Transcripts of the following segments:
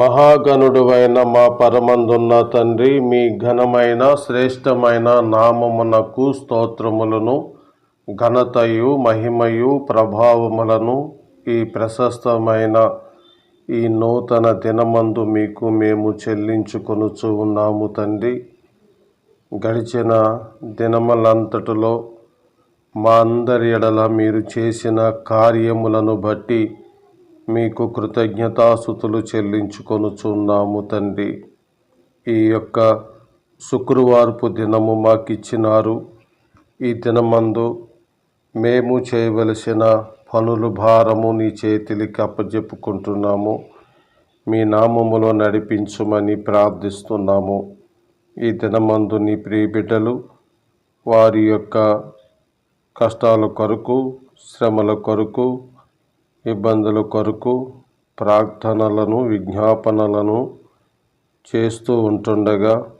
మహాగణుడువైన మా పరమందున్న తండ్రి మీ ఘనమైన శ్రేష్టమైన నామమునకు స్తోత్రములను ఘనతయు మహిమయు ప్రభావములను ఈ ప్రశస్తమైన ఈ నూతన దినమందు మీకు మేము చెల్లించుకొనుచు ఉన్నాము తండ్రి. గడిచిన దినములంతటిలో మా అందరి ఎడల మీరు చేసిన కార్యములను బట్టి మీకు కృతజ్ఞతాసుతులు చెల్లించుకొనుచున్నాము తండ్రి. ఈ యొక్క శుక్రవారపు దినము మాకిచ్చినారు. ఈ దినమందు మేము చేయవలసిన పనులు భారము నీ చేతికి అప్పజెప్పుకుంటున్నాము. మీ నామములో నడిపించమని ప్రార్థిస్తున్నాము. ఈ దినమందు నీ ప్రియబిడ్డలు వారి యొక్క కష్టాల కొరకు శ్రమల కొరకు ఇబ్బందుల కొరకు ప్రార్థనలను విజ్ఞాపనలను చేస్తూ ఉంటుండగా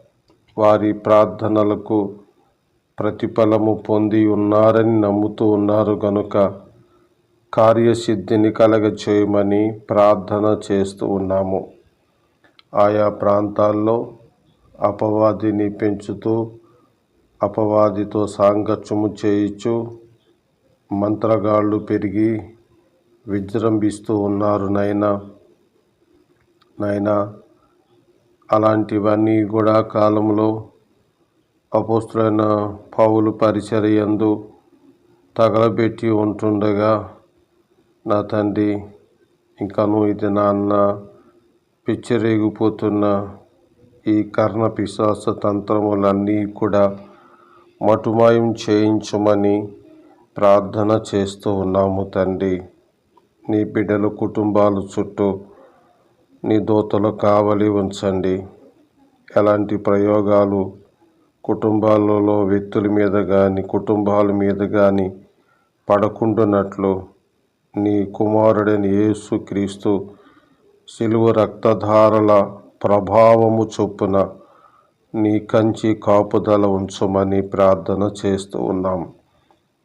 వారి ప్రార్థనలకు ప్రతిఫలము పొంది ఉన్నారని నమ్ముతూ ఉన్నారు కనుక కార్యసిద్ధిని కలగచేయమని ప్రార్థన చేస్తూ ఉన్నాము. ఆయా ప్రాంతాల్లో అపవాదిని పెంచుతూ అపవాదితో సాంగత్యము చేయించు మంత్రగాళ్ళు పెరిగి విజృంభిస్తూ ఉన్నారు నైనా నైనా అలాంటివన్నీ కూడా కాలంలో అపోస్తులైన పౌలు పరిచర్యందు తగలబెట్టి ఉంటుండగా నా తండ్రి ఇంకను ఇది నాన్న పిచ్చరేగిపోతున్న ఈ కర్ణ పిశాస తంత్రములన్నీ కూడా మటుమాయం చేయించమని ప్రార్థన చేస్తూ ఉన్నాము తండ్రి. నీ బిడ్డల కుటుంబాలు చుట్టూ నీ దోతలు కావలి ఉంచండి. ఎలాంటి ప్రయోగాలు కుటుంబాలలో వ్యక్తుల మీద కానీ కుటుంబాల మీద కానీ పడకుండానట్లు నీ కుమారుడైన యేసు క్రీస్తు శిలువ రక్తధారల ప్రభావము చొప్పున నీ కంచి కాపుదల ఉంచమని ప్రార్థన చేస్తూ ఉన్నాం.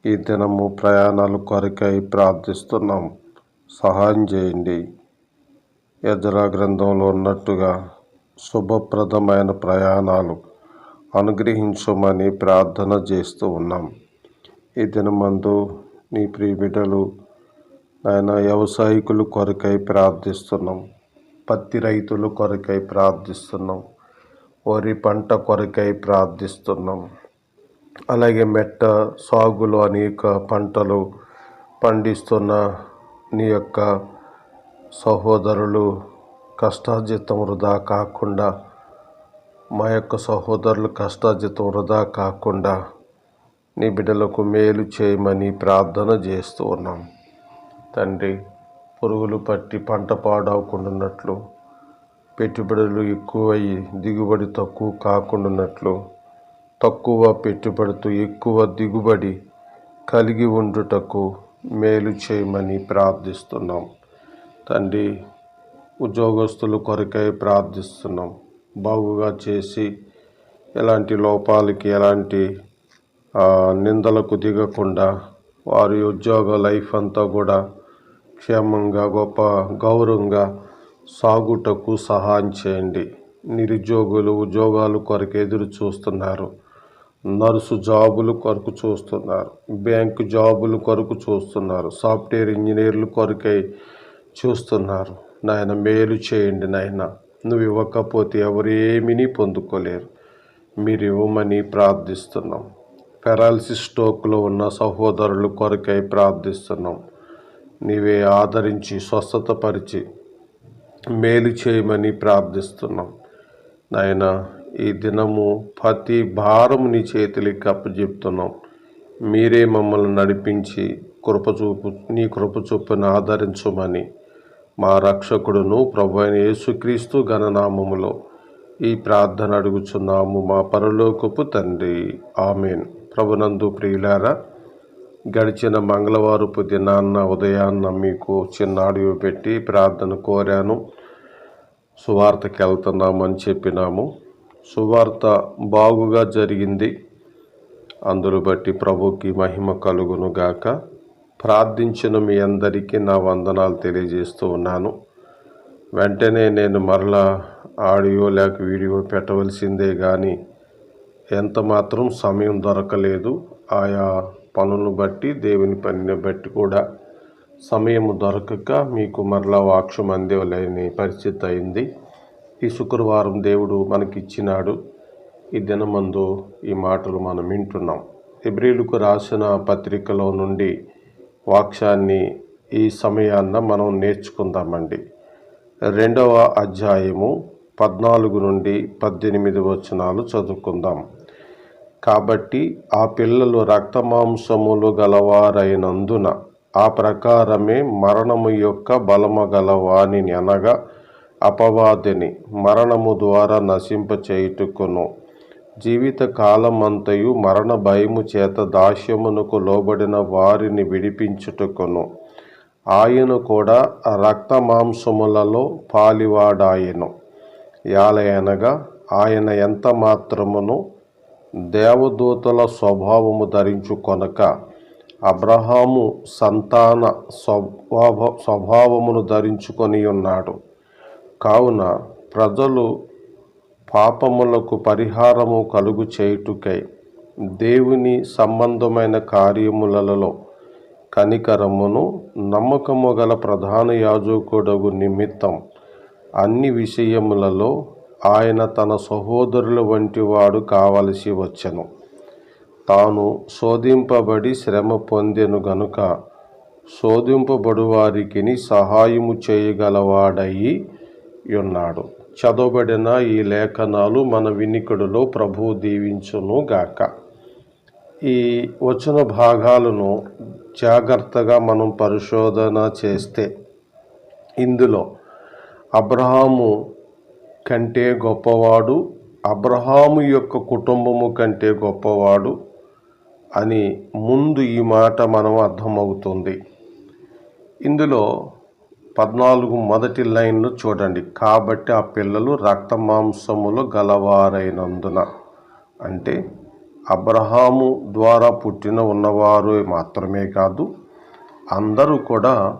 ఈ దినము ప్రయాణాలు కొరకై ప్రార్థిస్తున్నాం. సహాయం చేయండి. యజ్రా గ్రంథంలో ఉన్నట్టుగా శుభప్రదమైన ప్రయాణాలు అనుగ్రహించమని ప్రార్థన చేస్తూ ఉన్నాం. ఈ దినమందు నీ ప్రియబిడ్డలు ఆయన వ్యవసాయకుల కొరకై ప్రార్థిస్తున్నాం. పత్తి రైతుల కొరకై ప్రార్థిస్తున్నాం. వరి పంట కొరకై ప్రార్థిస్తున్నాం. అలాగే మెట్ట సాగులో అనేక పంటలు పండిస్తున్న నీ యొక్క సహోదరులు కష్టార్జితం వృధా కాకుండా మా యొక్క సహోదరులు కష్టార్జితం వృధా కాకుండా నీ బిడ్డలకు మేలు చేయమని ప్రార్థన చేస్తూ ఉన్నాం. తండ్రి పురుగులు పట్టి పంట పాడవకుండాన్నట్లు పెట్టుబడులు ఎక్కువయ్యి దిగుబడి తక్కువ కాకుండాన్నట్లు తక్కువ పెట్టుబడితో ఎక్కువ దిగుబడి కలిగి ఉండుటకు మేలు చేయమని ప్రార్థిస్తున్నాం. తండ్రి ఉద్యోగస్తులు కొరకై ప్రార్థిస్తున్నాం. బాగుగా చేసి ఎలాంటి లోపాలకి ఎలాంటి నిందలకు దిగకుండా వారి ఉద్యోగ లైఫ్ అంతా కూడా క్షేమంగా గొప్ప గౌరవంగా సాగుటకు సహాయం చేయండి. నిరుద్యోగులు ఉద్యోగాలు కొరకు ఎదురు చూస్తున్నారు. నర్సు జాబులు కొరకు చూస్తున్నారు. బ్యాంకు జాబులు కొరకు చూస్తున్నారు. సాఫ్ట్వేర్ ఇంజనీర్లు కొరకై చూస్తున్నారు. నాయన మేలు చేయండి నాయన. నువ్వు ఇవ్వకపోతే ఎవరు పొందుకోలేరు. మీరు ఇవ్వమని ప్రార్థిస్తున్నాం. పెరాలసిస్ స్ట్రోక్లో ఉన్న సహోదరులు కొరకై ప్రార్థిస్తున్నాం. నీవే ఆదరించి స్వస్థతపరిచి మేలు చేయమని ప్రార్థిస్తున్నాం. నాయన ఈ దినము ప్రతి భారము నీ చేతులకి అప్పచెప్తున్నాం. మీరే మమ్మల్ని నడిపించి కృపచూపు నీ కృపచూపును ఆదరించమని మా రక్షకుడును ప్రభు అయిన యేసుక్రీస్తు గణనామములో ఈ ప్రార్థన అడుగుచున్నాము. మా పరలోకపు తండ్రి. ఆమెన్. ప్రభునందు ప్రియులారా గడిచిన మంగళవారపు దినాన్న ఉదయాన్న మీకు చిన్న ఆడియో పెట్టి ప్రార్థన కోరాను. సువార్తకి వెళ్తున్నామని చెప్పినాము. సువార్త బాగుగా జరిగింది. అందును బట్టి ప్రభుకి మహిమ కలుగును గాక. ప్రార్థించిన మీ అందరికీ నా వందనాలు తెలియజేస్తూ ఉన్నాను. వెంటనే నేను మరలా ఆడియో లేక వీడియో పెట్టవలసిందే కానీ ఎంత మాత్రం సమయం దొరకలేదు. ఆయా పనులను బట్టి దేవుని పనిని బట్టి కూడా సమయం దొరకక మీకు మరలా వాక్షం అందేవలేని పరిస్థితి అయింది. ఈ శుక్రవారం దేవుడు మనకిచ్చినాడు. ఈ దినమందు ఈ మాటలు మనం వింటున్నాం. ఎబ్రిలుకు రాసిన పత్రికలో నుండి వాక్యాన్ని ఈ సమయాన్న మనం నేర్చుకుందామండి. రెండవ అధ్యాయము పద్నాలుగు నుండి పద్దెనిమిది వచనాలు చదువుకుందాం. కాబట్టి ఆ పిల్లలు రక్తమాంసములు గలవారైనందున ఆ ప్రకారమే మరణము యొక్క బలము గలవానిని అనగా అపవాదిని మరణము ద్వారా నశింపచేయుటకును. జీవిత కాలమంతయు మరణ భయము చేత దాస్యమునకు లోబడిన వారిని విడిపించుటకును. ఆయన కూడా రక్త మాంసములలో పాలివాడాయను. యాలయనగా ఆయన ఎంత మాత్రమును దేవదూతల స్వభావము ధరించుకొనక అబ్రహాము సంతాన స్వభావ స్వభావమును ధరించుకొని ఉన్నాడు కావున ప్రజలు పాపములకు పరిహారము కలుగు చేయుటకై దేవుని సంబంధమైన కార్యములలో కనికరమును నమ్మకము గల ప్రధాన యాజకుడగు నిమిత్తం అన్ని విషయములలో ఆయన తన సహోదరుల వంటి వాడు కావలసి వచ్చెను. తాను శోధింపబడి శ్రమ పొందెను గనుక శోధింపబడువారికి సహాయము చేయగలవాడయి ఉన్నాడు. చదవబడిన ఈ లేఖనాలు మన వినికుడిలో ప్రభువు దీవించును గాక. ఈ వచన భాగాలను జాగ్రత్తగా మనం పరిశోధన చేస్తే ఇందులో అబ్రహాము కంటే గొప్పవాడు అబ్రహాము యొక్క కుటుంబము కంటే గొప్పవాడు అని ముందు ఈ మాట మనం అర్థమవుతుంది. ఇందులో పద్నాలుగు మొదటి లైన్లు చూడండి. కాబట్టి ఆ పిల్లలు రక్త మాంసములు గలవారైనందున. అంటే అబ్రహాము ద్వారా పుట్టిన ఉన్నవారు మాత్రమే కాదు అందరూ కూడా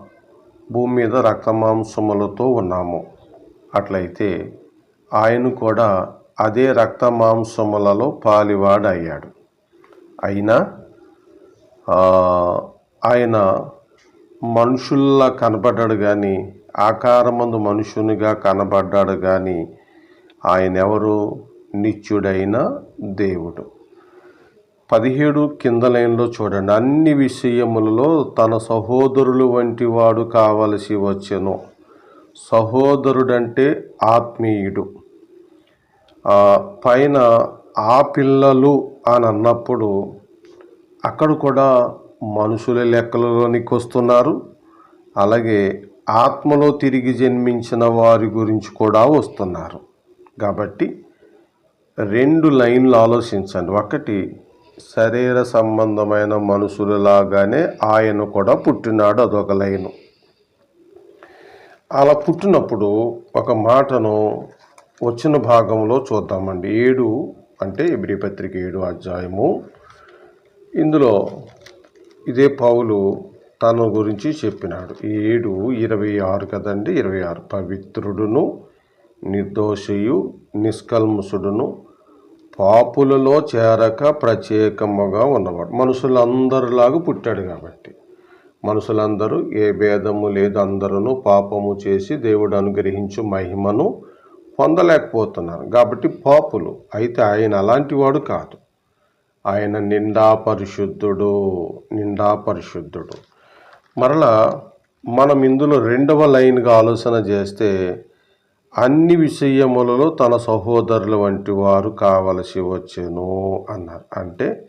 భూమి మీద రక్త మాంసములతో ఉన్నాము. అట్లయితే ఆయన కూడా అదే రక్త మాంసములలో పాలివాడయ్యాడు. అయినా ఆయన మనుషుల్లా కనబడ్డాడు కానీ ఆకారమందు మనుషునిగా కనబడ్డాడు కానీ ఆయన ఎవరు నిత్యుడైన దేవుడు. పదిహేడు కింద లైన్లో చూడండి. అన్ని విషయములలో తన సహోదరులు వంటి వాడు కావలసి వచ్చెను. సహోదరుడంటే ఆత్మీయుడు. పైన ఆ పిల్లలు అని అన్నప్పుడు అక్కడ కూడా మనుషుల లెక్కలలోనికి వస్తున్నారు. అలాగే ఆత్మలో తిరిగి జన్మించిన వారి గురించి కూడా వస్తున్నారు. కాబట్టి రెండు లైన్లు ఆలోచించండి. ఒకటి శరీర సంబంధమైన మనుషులలాగానే ఆయన కూడా పుట్టినాడు అదొక లైను. అలా పుట్టినప్పుడు ఒక మాటను వచ్చిన భాగంలో చూద్దామండి. ఏడు అంటే ఎబ్రి పత్రిక ఏడు అధ్యాయము. ఇందులో ఇదే పౌలు తన గురించి చెప్పినాడు. ఏడు ఇరవై ఆరు కదండి? ఇరవై ఆరు. పవిత్రుడును నిర్దోషయు నిష్కల్మసుడును పాపులలో చేరక ప్రత్యేకముగా ఉన్నవాడు. మనుషులందరిలాగా పుట్టాడు కాబట్టి. మనుషులందరూ ఏ భేదము లేదు. అందరూ పాపము చేసి దేవుడు అనుగ్రహించు మహిమను పొందలేకపోతున్నారు. కాబట్టి పాపులు. అయితే ఆయన అలాంటి వాడు కాదు. ఆయన నిండా పరిశుద్ధుడు నిండా పరిశుద్ధుడు మరలా మనం ఇందులో రెండవ లైన్గా ఆలోచన చేస్తే అన్ని విషయములలో తన సహోదరుల వంటి వారు కావలసి వచ్చెను అన్నారు. అంటే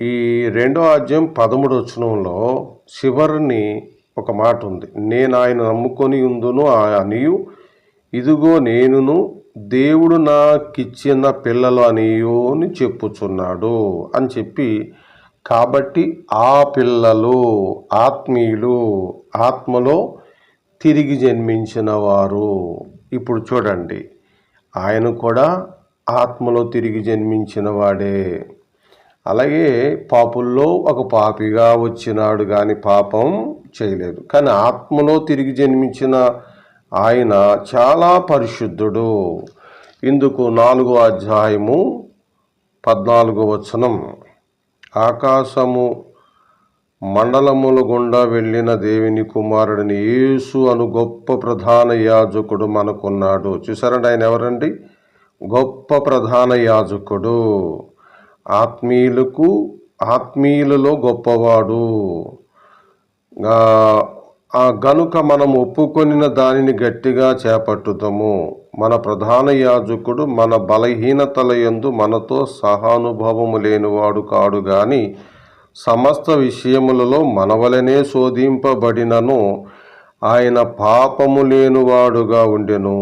ఈ రెండో అధ్యాయం పదమూడు వచనంలో చివరిని ఒక మాట ఉంది. నేను ఆయన నమ్ముకొని ఉందును అనియు ఇదిగో నేనును దేవుడు నాకిచ్చిన పిల్లలు అనియో అని చెప్పుచున్నాడు అని చెప్పి కాబట్టి ఆ పిల్లలు ఆత్మీయులు ఆత్మలో తిరిగి జన్మించిన వారు. ఇప్పుడు చూడండి ఆయన కూడా ఆత్మలో తిరిగి జన్మించిన వాడే. అలాగే పాపుల్లో ఒక పాపిగా వచ్చినాడు కానీ పాపం చేయలేదు. కానీ ఆత్మలో తిరిగి జన్మించిన ఆయన చాలా పరిశుద్ధుడు. ఇందుకు నాలుగో అధ్యాయము పద్నాలుగో వచనం. ఆకాశము మండలముల గుండా వెళ్ళిన దేవిని కుమారుడిని యేసు అను గొప్ప ప్రధాన యాజకుడు మనకున్నాడు. చూసారండి ఆయన ఎవరండి? గొప్ప ప్రధాన యాజకుడు. ఆత్మీయులకు ఆత్మీయులలో గొప్పవాడు. ఆ, గనుక మనం ఒప్పుకొనిన దానిని గట్టిగా చేపట్టుతాము మన ప్రధాన యాజకుడు మన బలహీనతల యందు మనతో సహానుభవము లేనివాడు కాడు గాని సమస్త విషయములలో మనవలనే శోధింపబడినను ఆయన పాపము లేనివాడుగా ఉండెను.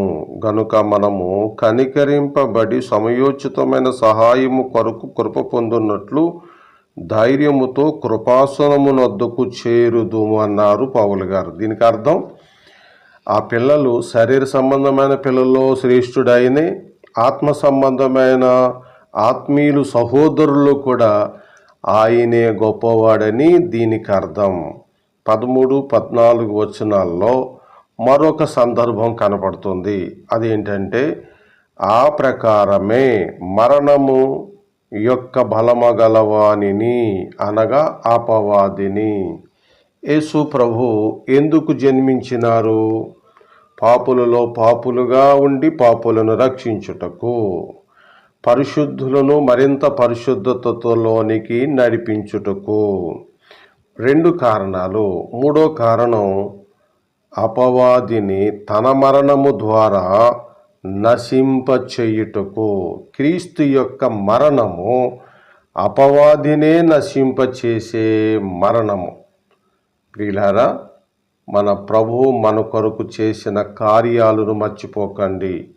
గనుక మనము కనికరింపబడి సమయోచితమైన సహాయము కొరకు కృప పొందున్నట్లు ధైర్యముతో కృపాసనమునొద్దకు చేరుదుము అన్నారు పావులు గారు. దీనికి అర్థం ఆ పిల్లలు శరీర సంబంధమైన పిల్లల్లో శ్రేష్ఠుడైనే ఆత్మ సంబంధమైన ఆత్మీయులు సహోదరులు కూడా ఆయనే గొప్పవాడని దీనికి అర్థం. పదమూడు పద్నాలుగు వచనాల్లో మరొక సందర్భం కనపడుతుంది. అదేంటంటే ఆ ప్రకారమే మరణము యొక్క బలమగలవానిని అనగా అపవాదిని. యేసు ప్రభు ఎందుకు జన్మించినారు? పాపులలో పాపులుగా ఉండి పాపులను రక్షించుటకు పరిశుద్ధులను మరింత పరిశుద్ధతలోనికి నడిపించుటకు రెండు కారణాలు. మూడో కారణం అపవాదిని తన మరణము ద్వారా నశింపచేయుటకు క్రీస్తు యొక్క మరణము అపవాదినే నశింపచేసే మరణము. ప్రియులారా మన ప్రభువు మన కొరకు చేసిన కార్యాలను మర్చిపోకండి.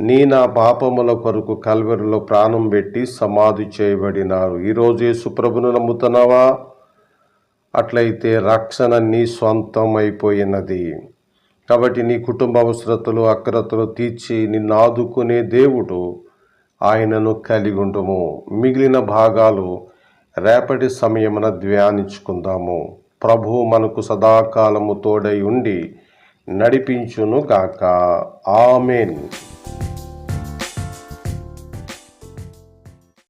నీ నా పాపముల కొరకు కల్వెరులో ప్రాణం పెట్టి సమాధి చేయబడినారు. ఈరోజు యేసు నమ్ముతున్నావా? అట్లయితే రక్షణ నీ సొంతం అయిపోయినది కాబట్టి నీ కుటుంబ అవసరతలు అక్రతలు తీర్చి నిన్ను ఆదుకునే దేవుడు ఆయనను కలిగి ఉండము. మిగిలిన భాగాలు రేపటి సమయమున ధ్యానించుకుందాము. ప్రభు మనకు సదాకాలము తోడై ఉండి నడిపించును గాక ఆమెన్.